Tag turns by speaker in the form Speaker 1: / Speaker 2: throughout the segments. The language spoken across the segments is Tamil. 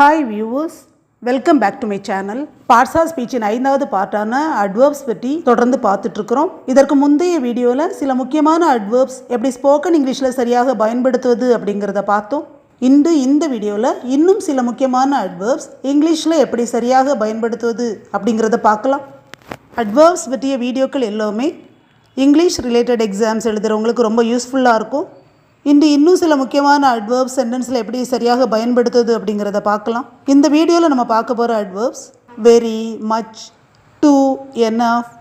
Speaker 1: Hi viewers welcome back to my channel பார்ட்ஸா ஸ்பீச்சின் ஐந்தாவது பார்ட்டான அட்வர்ப்ஸ் பற்றி தொடர்ந்து பார்த்துட்ருக்குறோம். இதற்கு முந்தைய வீடியோவில் சில முக்கியமான அட்வர்ப்ஸ் எப்படி ஸ்போக்கன் இங்கிலீஷில் சரியாக பயன்படுத்துவது அப்படிங்கிறத பார்த்தோம். இன்று இந்த வீடியோவில் இன்னும் சில முக்கியமான அட்வர்ப்ஸ் இங்கிலீஷில் எப்படி சரியாக பயன்படுத்துவது அப்படிங்கிறத பார்க்கலாம். அட்வர்ப்ஸ் பற்றிய வீடியோக்கள் எல்லாமே இங்கிலீஷ் ரிலேட்டட் எக்ஸாம்ஸ் எழுதுகிறவங்களுக்கு ரொம்ப யூஸ்ஃபுல்லாக இருக்கும். இன்று இன்னும் சில முக்கியமான அட்வர்ப்ஸ் சென்டென்ஸில் எப்படி சரியாக பயன்படுத்துது அப்படிங்கிறத பார்க்கலாம். இந்த வீடியோவில் நம்ம பார்க்க போகிற adverbs very much too enough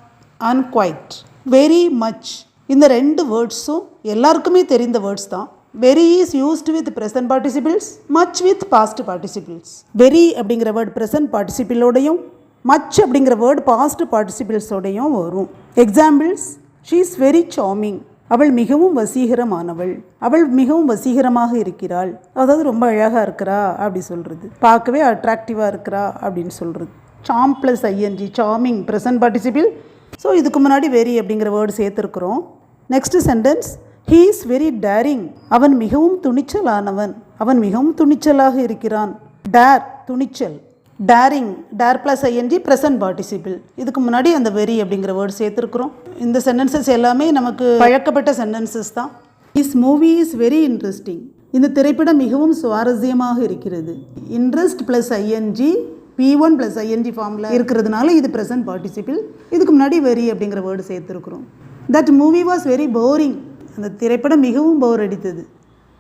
Speaker 1: and quite very much இந்த ரெண்டு வேர்ட்ஸும் எல்லாருக்குமே தெரிந்த வேர்ட்ஸ் தான். Very is used with present participles much with past participles very அப்படிங்கிற வேர்ட் ப்ரெசன்ட் பார்ட்டிசிபிளோடையும் மச் அப்படிங்கிற வேர்டு பாஸ்ட் பார்ட்டிசிபிள்ஸோடையும் வரும். Examples she is very charming அவள் மிகவும் வசீகரமானவள். அவள் மிகவும் வசீகரமாக இருக்கிறாள். அதாவது ரொம்ப அழகாக இருக்கிறா அப்படி சொல்கிறது பார்க்கவே அட்ராக்டிவாக இருக்கிறா அப்படின்னு சொல்கிறது charm plus ING charming present participle so இதுக்கு முன்னாடி வெரி அப்படிங்கிற word சேர்த்துருக்குறோம். Next sentence he is very daring அவன் மிகவும் துணிச்சலானவன். அவன் மிகவும் துணிச்சலாக இருக்கிறான். டேர் துணிச்சல். Daring dare plus ING present participle இதுக்கு முன்னாடி அந்த வெரி அப்படிங்கிற வேர்டு சேர்த்துருக்குறோம். இந்த சென்டென்சஸ் எல்லாமே நமக்கு பழக்கப்பட்ட சென்டென்சஸ் தான். Is movie is very interesting இந்த திரைப்படம் மிகவும் சுவாரஸ்யமாக இருக்கிறது. Interest plus ING P one plus ING ஃபார்மில் இருக்கிறதுனால இது ப்ரெசன்ட் பார்ட்டிசிபிள் இதுக்கு முன்னாடி வெரி அப்படிங்கிற word சேர்த்துருக்குறோம். That movie was very boring அந்த திரைப்படம் மிகவும் போர் அடித்தது.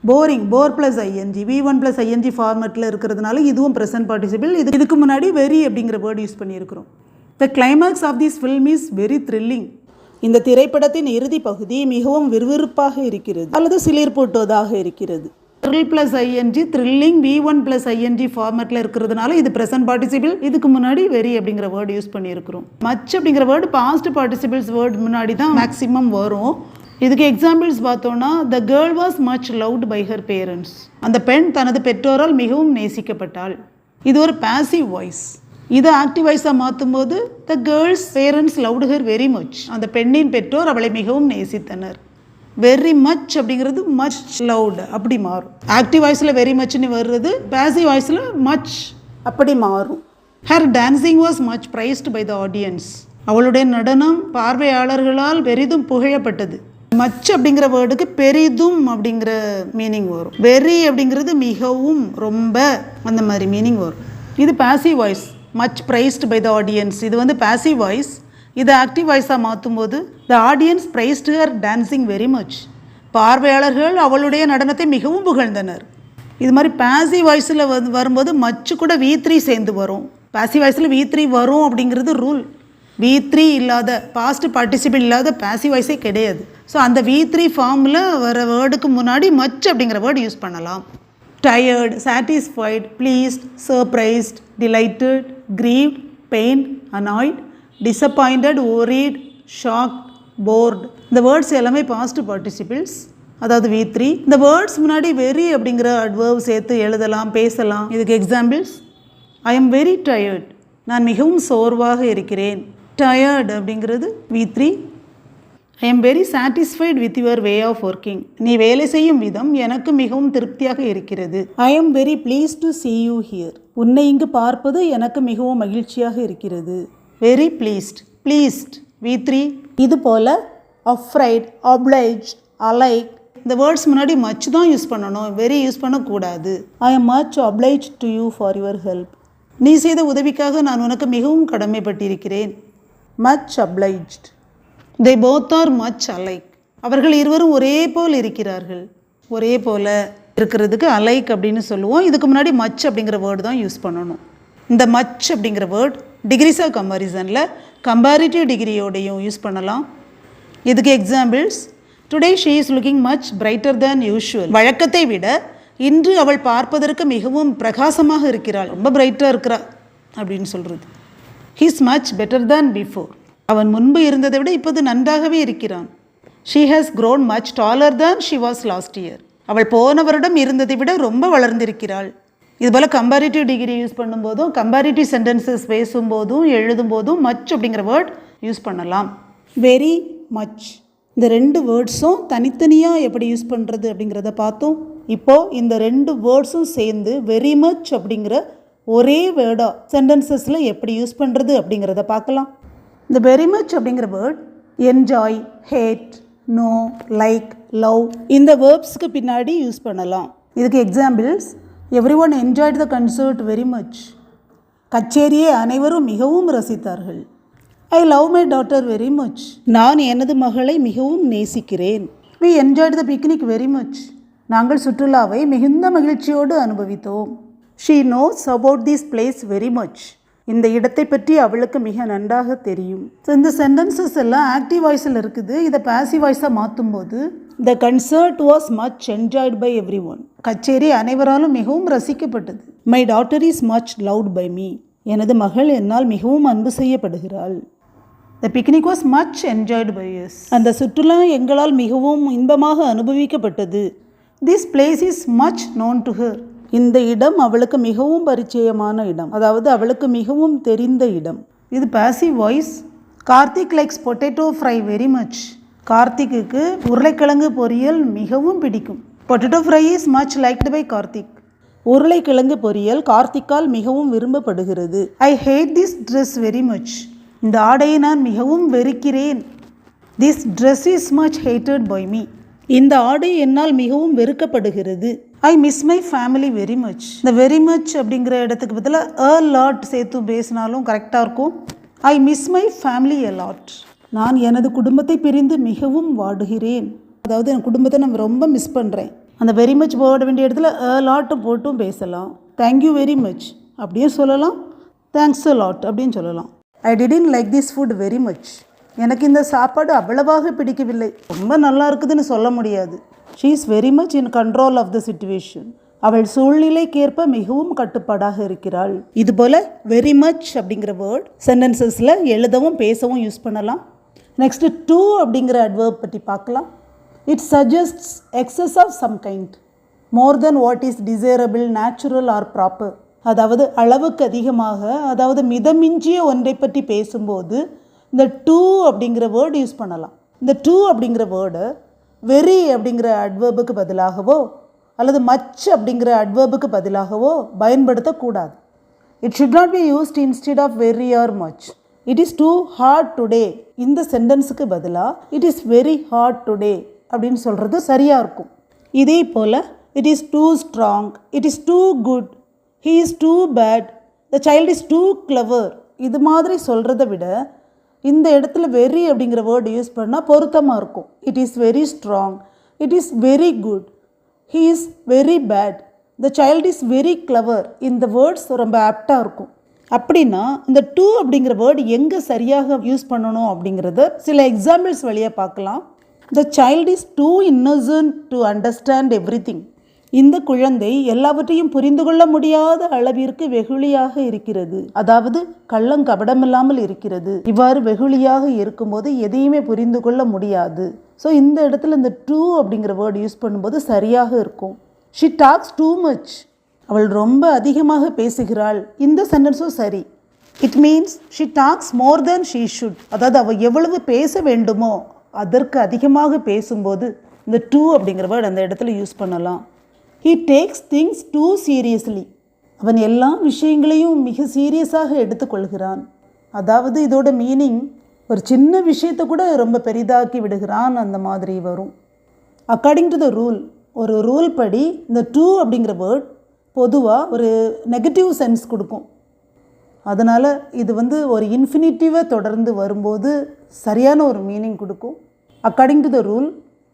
Speaker 1: Boring bore plus ING V one plus ING ஃபார்மெட்டில் இருக்கிறதுனால இதுவும் ப்ரெசன்ட் பார்ட்டிசிபிள் இது இதுக்கு முன்னாடி வெரி அப்படிங்கிற வேர்டு யூஸ் பண்ணியிருக்கிறோம். The climax of this film is very thrilling இந்த திரைப்படத்தின் இறுதி பகுதி மிகவும் விறுவிறுப்பாக இருக்கிறது. அல்லது சிலிர்ப்பூட்டுவதாக இருக்கிறது. Thrill plus ING thrilling V one plus ING ஃபார்மெட்டில் இருக்கிறதுனால இது ப்ரெசன்ட் பார்ட்டிசிபிள் இதுக்கு முன்னாடி வெரி அப்படிங்கிற வேர்டு யூஸ் பண்ணியிருக்கிறோம். மச் அப்படிங்கிற வேர்டு பாஸ்ட் பார்ட்டிசிபிள்ஸ் வேர்டு முன்னாடி தான் மேக்ஸிமம் வரும். இதுக்கு எக்ஸாம்பிள்ஸ் பார்த்தோன்னா the girl was much loved by her parents அந்த பெண் தனது பெற்றோரால் மிகவும் நேசிக்கப்பட்டாள். இது ஒரு பேசிவ் வாய்ஸ் இதை ஆக்டிவ் வாய்ஸாக மாற்றும் போது the girl's parents loved her very much அந்த பெண்ணின் பெற்றோர் அவளை மிகவும் நேசித்தனர். வெரி மச் அப்படிங்கிறது மச் லவுடு அப்படி மாறும். ஆக்டிவ் வாய்ஸில் வெரி மச்னு வர்றது பேசிவ் வாய்ஸில் மச் அப்படி மாறும். Her dancing was much praised by the audience அவளுடைய நடனம் பார்வையாளர்களால் பெரிதும் புகழப்பட்டது. மச் அப்படிங்கிற வேர்டுக்கு பெரிதும் அப்படிங்கிற மீனிங் வரும். வெரி அப்படிங்கிறது மிகவும் ரொம்ப அந்த மாதிரி மீனிங் வரும். இது passive voice much praised by the audience இது வந்து பேசிவ் வாய்ஸ் இதை ஆக்டிவ் வாய்ஸாக மாற்றும் போது the audience praised her dancing very much பார்வையாளர்கள் அவளுடைய நடனத்தை மிகவும் புகழ்ந்தனர். இது மாதிரி பாசிவ் வாய்ஸில் வந்து வரும்போது மச்சு கூட வி த்ரீ சேர்ந்து வரும். பாசிவ் வாய்ஸில் வி த்ரீ வரும் அப்படிங்கிறது ரூல் வி த்ரீ இல்லாத பாஸ்ட் பார்ட்டிசிபிள் இல்லாத பேசிவ் வாய்ஸே கிடையாது. ஸோ அந்த வி த்ரீ ஃபார்மில் வர வேர்டுக்கு முன்னாடி மச் அப்படிங்கிற வேர்டு யூஸ் பண்ணலாம். Tired satisfied pleased surprised delighted grieve pain annoyed disappointed worried shock bored இந்த வேர்ட்ஸ் எல்லாமே பாஸ்ட் பார்ட்டிசிபிள்ஸ் அதாவது வி த்ரீ இந்த வேர்ட்ஸ் முன்னாடி வெரி அப்படிங்கிற அட்வர்வ் சேர்த்து எழுதலாம் பேசலாம். இதுக்கு examples I am very tired நான் மிகவும் சோர்வாக இருக்கிறேன். டயர்டு அப்படிங்கிறது V three I am very satisfied with your way of working நீ வேலை செய்யும் விதம் எனக்கு மிகவும் திருப்தியாக இருக்கிறது. I am very pleased to see you here உன்னை இங்கு பார்ப்பது எனக்கு மிகவும் மகிழ்ச்சியாக இருக்கிறது. Very pleased pleased V three இது போல் அஃப்ரைட் அப்ளைஜ் அலைக் இந்த வேர்ட்ஸ் முன்னாடி மச் தான் யூஸ் பண்ணணும். வெரி யூஸ் பண்ணக்கூடாது. I am much obliged to you for your help நீ செய்த உதவிக்காக நான் உனக்கு மிகவும் கடமைப்பட்டிருக்கிறேன். Much obliged they both are much alike அவர்கள் இருவரும் ஒரே போல் இருக்கிறார்கள். ஒரே போல் இருக்கிறதுக்கு அலைக் அப்படின்னு சொல்லுவோம். இதுக்கு முன்னாடி மச் அப்படிங்கிற வேர்டு தான் யூஸ் பண்ணணும். இந்த மச் அப்படிங்கிற வேர்ட் டிகிரிஸ் ஆஃப் கம்பாரிசனில் கம்பேரிட்டிவ் டிகிரியோடையும் யூஸ் பண்ணலாம். இதுக்கு examples today she is looking much brighter than usual வழக்கத்தை விட இன்று அவள் பார்ப்பதற்கு மிகவும் பிரகாசமாக இருக்கிறாள். ரொம்ப பிரைட்டாக இருக்கிறா அப்படின்னு சொல்கிறது he's much better than before அவன் முன்பு இருந்ததை விட இப்போது நன்றாகவே இருக்கிறான். She has grown much taller than she was last year அவள் போன வருடம் இருந்ததை விட ரொம்ப வளர்ந்திருக்கிறாள். இதுபோல் கம்பேரிட்டிவ் டிகிரி யூஸ் பண்ணும்போதும் கம்பேரிட்டிவ் சென்டென்சஸ் பேசும்போதும் எழுதும்போதும் மச் அப்படிங்கிற வேர்ட் யூஸ் பண்ணலாம். வெரி மச் இந்த ரெண்டு வேர்ட்ஸும் தனித்தனியாக எப்படி யூஸ் பண்ணுறது அப்படிங்கிறத பார்த்தோம். இப்போது இந்த ரெண்டு வேர்ட்ஸும் சேர்ந்து வெரி மச் அப்படிங்கிற ஒரே வேர்டாக சென்டென்சஸில் எப்படி யூஸ் பண்ணுறது அப்படிங்கிறத பார்க்கலாம். இந்த வெரி மச் அப்படிங்கிற word enjoy hate know like love இந்த வேர்ப்ஸ்க்கு பின்னாடி யூஸ் பண்ணலாம். இதுக்கு examples everyone enjoyed the concert very much கச்சேரியை அனைவரும் மிகவும் ரசித்தார்கள். I love my daughter very much நான் எனது மகளை மிகவும் நேசிக்கிறேன். We enjoyed the picnic very much நாங்கள் சுற்றுலாவை மிகுந்த மகிழ்ச்சியோடு அனுபவித்தோம். She knows about this place very much இந்த இடத்தை பற்றி அவளுக்கு மிக நன்றாக தெரியும். ஸோ இந்த சென்டென்சஸ் எல்லாம் ஆக்டிவ் வாய்ஸில் இருக்குது. இதை பேசிவ் வாய்ஸாக மாற்றும் போது the concert was much enjoyed by everyone கச்சேரி அனைவராலும் மிகவும் ரசிக்கப்பட்டது. My daughter is much loved by me எனது மகள் என்னால் மிகவும் அன்பு செய்யப்படுகிறாள். The picnic was much enjoyed by us அந்த சுற்றுலா எங்களால் மிகவும் இன்பமாக அனுபவிக்கப்பட்டது. This place is much known to her இந்த இடம் அவளுக்கு மிகவும் பரிச்சயமான இடம். அதாவது அவளுக்கு மிகவும் தெரிந்த இடம். இது passive voice Karthik likes potato fry very much கார்த்திக்குக்கு உருளைக்கிழங்கு பொரியல் மிகவும் பிடிக்கும். Potato fry is much liked by Karthik. உருளைக்கிழங்கு பொரியல் கார்த்திக்கால் மிகவும் விரும்பப்படுகிறது. I hate this dress very much இந்த ஆடையை நான் மிகவும் வெறுக்கிறேன். This dress is much hated by me இந்த ஆடை என்னால் மிகவும் வெறுக்கப்படுகிறது. I miss my family very much இந்த வெரி மச் அப்படிங்கிற இடத்துக்கு பதிலாக அ லாட் சேர்த்து பேசினாலும் கரெக்டாக இருக்கும். I miss my family a lot நான் எனது குடும்பத்தை பிரிந்து மிகவும் வாடுகிறேன். அதாவது என் குடும்பத்தை நான் ரொம்ப மிஸ் பண்ணுறேன் அந்த வெரி மச் போட வேண்டிய இடத்துல அ லாட்டு போட்டும் பேசலாம். தேங்க்யூ வெரி மச் அப்படியும் சொல்லலாம். தேங்க்ஸ் அ லாட் அப்படின்னு சொல்லலாம். I didn't like this food very much எனக்கு இந்த சாப்பாடு அவ்வளவாக பிடிக்கவில்லை. ரொம்ப நல்லா இருக்குதுன்னு சொல்ல முடியாது. She is very much in control of the situation அவள் சூழ்நிலைக்கேற்ப மிகவும் கட்டுப்பாடாக இருக்கிறாள். இதுபோல் வெரி மச் அப்படிங்கிற வேர்ட் சென்டென்சஸில் எழுதவும் பேசவும் யூஸ் பண்ணலாம். நெக்ஸ்ட்டு டூ அப்படிங்கிற அட்வர்ப் பற்றி பார்க்கலாம். It suggests excess of some kind more than what is desirable natural or proper அதாவது அளவுக்கு அதிகமாக அதாவது மிதமிஞ்சிய ஒன்றை பற்றி பேசும்போது இந்த டூ அப்படிங்கிற வேர்டு யூஸ் பண்ணலாம். இந்த டூ அப்படிங்கிற வேர்டு வெறி அப்படிங்கிற அட்வர்புக்கு பதிலாகவோ அல்லது மச் அப்படிங்கிற அட்வர்புக்கு பதிலாகவோ பயன்படுத்தக்கூடாது. It should not be used instead of very or much it is too hard today இந்த சென்டென்ஸுக்கு பதிலாக it is very hard today அப்படின்னு சொல்கிறது சரியாக இருக்கும். இதே போல் it is too strong it is too good he is too bad the child is too clever இது மாதிரி சொல்கிறத விட இந்த இடத்துல வெரி அப்படிங்கிற வேர்டு யூஸ் பண்ணால் பொருத்தமாக இருக்கும். It is very strong it is very good he is very bad the child is very clever இந்த வேர்ட்ஸ் ரொம்ப ஆப்டாக இருக்கும். அப்படின்னா இந்த டூ அப்படிங்கிற வேர்டு எங்கே சரியாக யூஸ் பண்ணணும் அப்படிங்கிறத சில எக்ஸாம்பிள்ஸ் வழியாக பார்க்கலாம். The child is too innocent to understand everything இந்த குழந்தை எல்லாவற்றையும் புரிந்து கொள்ள முடியாத அளவிற்கு வெகுளியாக இருக்கிறது. அதாவது கள்ளம் கபடமில்லாமல் இருக்கிறது. இவ்வாறு வெகுளியாக இருக்கும்போது எதையுமே புரிந்து கொள்ள முடியாது. ஸோ இந்த இடத்துல இந்த டூ அப்படிங்கிற வேர்டு யூஸ் பண்ணும்போது சரியாக இருக்கும். ஷி டாக்ஸ் டூ மச் அவள் ரொம்ப அதிகமாக பேசுகிறாள். இந்த சென்டென்ஸும் சரி. It means she talks more than she should அதாவது அவள் எவ்வளவு பேச வேண்டுமோ அதற்கு அதிகமாக பேசும்போது இந்த டூ அப்படிங்கிற வேர்டு அந்த இடத்துல யூஸ் பண்ணலாம். He takes things too seriously அவன் எல்லா விஷயங்களையும் மிக சீரியஸாக எடுத்துக்கொள்கிறான். அதாவது இதோட மீனிங் ஒரு சின்ன விஷயத்தை கூட ரொம்ப பெரிதாக்கி விடுகிறான் அந்த மாதிரி வரும். அக்கார்டிங் டு த ரூல் ஒரு ரூல் படி இந்த டூ அப்படிங்கிற வேர்ட் பொதுவாக ஒரு நெகட்டிவ் சென்ஸ் கொடுக்கும். அதனால் இது வந்து ஒரு இன்ஃபினிட்டிவை தொடர்ந்து வரும்போது சரியான ஒரு மீனிங் கொடுக்கும். According to the rule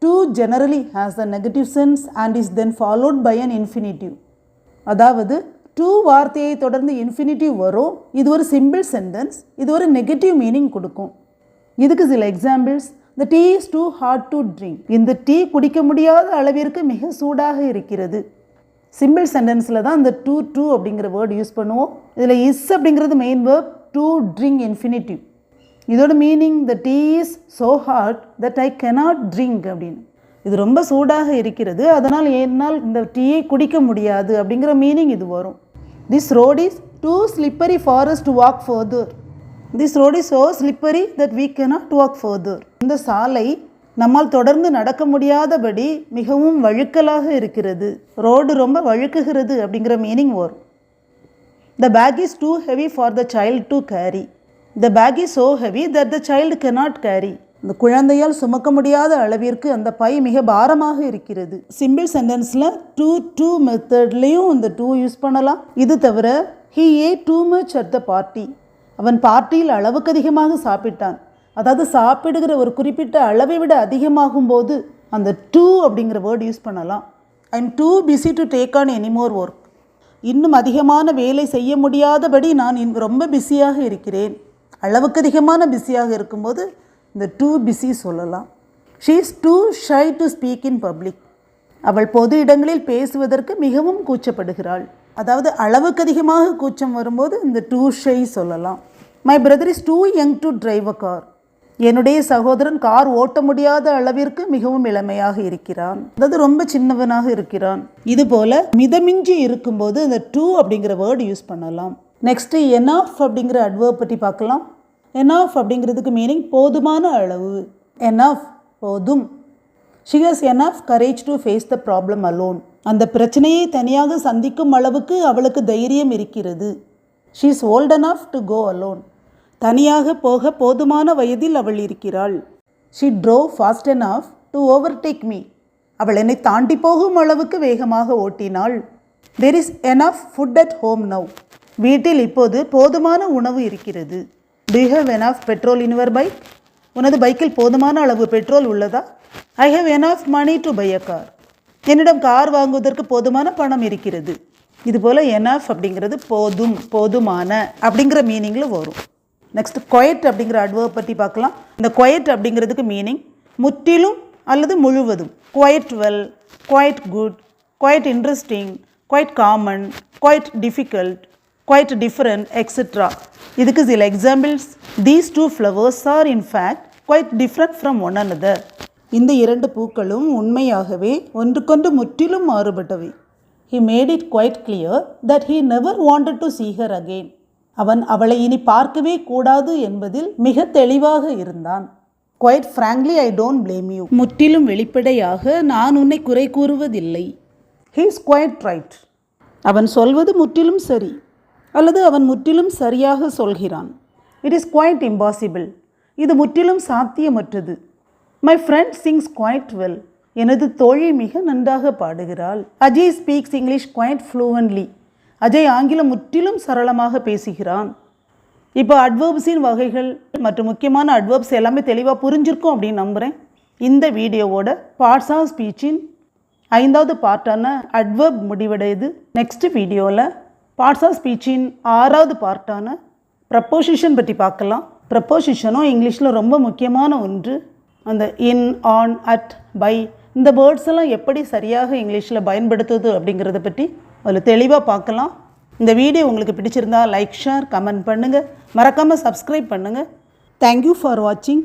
Speaker 1: too generally has a negative sense and is then followed by an infinitive அதாவது டூ வார்த்தையை தொடர்ந்து இன்ஃபினிட்டிவ் வரும். இது ஒரு சிம்பிள் சென்டென்ஸ் இது ஒரு நெகட்டிவ் மீனிங் கொடுக்கும். இதுக்கு சில எக்ஸாம்பிள்ஸ் இந்த tea is too hard to drink இந்த டீ குடிக்க முடியாத அளவிற்கு மிக சூடாக இருக்கிறது. சிம்பிள் சென்டென்ஸில் தான் இந்த டூ டூ அப்படிங்கிற வேர்டு யூஸ் பண்ணுவோம். இதில் இஸ் அப்படிங்கிறது main verb to drink infinitive இதோட meaning the tea is so hot that I cannot drink அப்படின்னு. இது ரொம்ப சூடாக இருக்கிறது. அதனால் என்னால் இந்த டீயை குடிக்க முடியாது அப்படிங்கிற மீனிங் இது வரும். This road is too slippery for us to walk further this road is so slippery that we cannot walk further இந்த சாலை நம்மால் தொடர்ந்து நடக்க முடியாதபடி மிகவும் வழுக்கலாக இருக்கிறது. ரோடு ரொம்ப வழுக்குகிறது அப்படிங்கிற மீனிங் வரும். The bag is too heavy for the child to carry the bag is so heavy that the child cannot carry இந்த குழந்தையால் சுமக்க முடியாத அளவிற்கு அந்த பை மிக பாரமாக இருக்கிறது. சிம்பிள் சென்டென்ஸில் டூ டூ மெத்தட்லேயும் இந்த டூ யூஸ் பண்ணலாம். இது தவிர he ate too much at the party அவன் பார்ட்டியில் அளவுக்கு அதிகமாக சாப்பிட்டான். அதாவது சாப்பிடுகிற ஒரு குறிப்பிட்ட அளவை விட அதிகமாகும் போது அந்த டூ அப்படிங்கிற வேர்டு யூஸ் பண்ணலாம். I am too busy to take on anymore work இன்னும் அதிகமான வேலை செய்ய முடியாதபடி நான் இன் ரொம்ப பிஸியாக இருக்கிறேன். அளவுக்கு அதிகமான பிஸியாக இருக்கும்போது இந்த டூ பிஸி சொல்லலாம். She is too shy to speak in public அவள் பொது இடங்களில் பேசுவதற்கு மிகவும் கூச்சப்படுகிறாள். அதாவது அளவுக்கு அதிகமாக கூச்சம் வரும்போது இந்த டூ ஷை சொல்லலாம். My brother is too young to drive a car என்னுடைய சகோதரன் கார் ஓட்ட முடியாத அளவிற்கு மிகவும் இளமையாக இருக்கிறான். அதாவது ரொம்ப சின்னவனாக இருக்கிறான். இதுபோல் மிதமிஞ்சி இருக்கும்போது இந்த டூ அப்படிங்கிற வேர்டு யூஸ் பண்ணலாம். நெக்ஸ்ட்டு எனாஃப் அப்படிங்கிற அட்வர்ப் பற்றி பார்க்கலாம். எனாஃப் அப்படிங்கிறதுக்கு மீனிங் போதுமான அளவு. எனாஃப் போதும். She has enough courage to face the problem alone அந்த பிரச்சனையை தனியாக சந்திக்கும் அளவுக்கு அவளுக்கு தைரியம் இருக்கிறது. She is old enough to go alone தனியாக போக போதுமான வயதில் அவள் இருக்கிறாள். She drove fast enough to overtake me அவள் என்னை தாண்டி போகும் அளவுக்கு வேகமாக ஓட்டினாள். There is enough food at home now வீட்டில் இப்போது போதுமான உணவு இருக்கிறது. Do have enough petrol in your bike உனது பைக்கில் போதுமான அளவு பெட்ரோல் உள்ளதா? I have enough money to buy a car என்னிடம் கார் வாங்குவதற்கு போதுமான பணம் இருக்கிறது. இதுபோல் எனஃப் அப்படிங்கிறது போதும் போதுமான அப்படிங்கிற மீனிங்கில் வரும். நெக்ஸ்ட் கொயட் அப்படிங்கிற அட்வர்ப் பற்றி பார்க்கலாம். இந்த கொயட் அப்படிங்கிறதுக்கு மீனிங் முற்றிலும் அல்லது முழுவதும். Quite well quite good quite interesting quite common quite difficult quite different etc. இதுக்கு சில examples these two flowers are in fact quite different from one another இந்த இரண்டு பூக்களும் உண்மையாகவே ஒன்றுக்கொன்று முற்றிலும் மாறுபட்டவை. He made it quite clear that he never wanted to see again அவன் அவளை இனி பார்க்கவே கூடாது என்பதில் மிக தெளிவாக இருந்தான். Quite frankly I don't blame you முற்றிலும் வெளிப்படையாக நான் உன்னை குறை கூறுவதில்லை. ஹீ இஸ் குவைட் ரைட் அவன் சொல்வது முற்றிலும் சரி. அல்லது அவன் முற்றிலும் சரியாக சொல்கிறான். இட் இஸ் குவைட் இம்பாசிபிள் இது முற்றிலும் சாத்தியமற்றது. My friend sings quite well எனது தோழி மிக நன்றாக பாடுகிறாள். Ajay speaks English quite fluently Ajay ஆங்கிலம் முற்றிலும் சரளமாக பேசுகிறான். இப்போ அட்வர்ப்ஸின் வகைகள் மற்றும் முக்கியமான அட்வர்ப்ஸ் எல்லாமே தெளிவாக புரிஞ்சிருக்கும் அப்படின்னு நம்புகிறேன் இந்த வீடியோவோட பார்ட்ஸ் ஆஃப் ஸ்பீச்சின் ஐந்தாவது பார்ட்டான அட்வர்ப் முடிவடையுது. நெக்ஸ்ட் வீடியோவில் பார்ட்ஸ் ஆஃப் ஸ்பீச்சின் ஆறாவது பார்ட்டான ப்ரப்போசிஷன் பற்றி பார்க்கலாம். ப்ரப்போசிஷனும் இங்கிலீஷில் ரொம்ப முக்கியமான ஒன்று. அந்த இன் ஆன் அட் பை இந்த வேர்ட்ஸ் எல்லாம் எப்படி சரியாக இங்கிலீஷில் பயன்படுத்துவது அப்படிங்கிறத பற்றி அதில் தெளிவாக பார்க்கலாம். இந்த வீடியோ உங்களுக்கு பிடிச்சிருந்தா லைக் ஷேர் கமெண்ட் பண்ணுங்கள் மறக்காமல் சப்ஸ்கிரைப் பண்ணுங்கள் தேங்க்யூ ஃபார் வாட்சிங்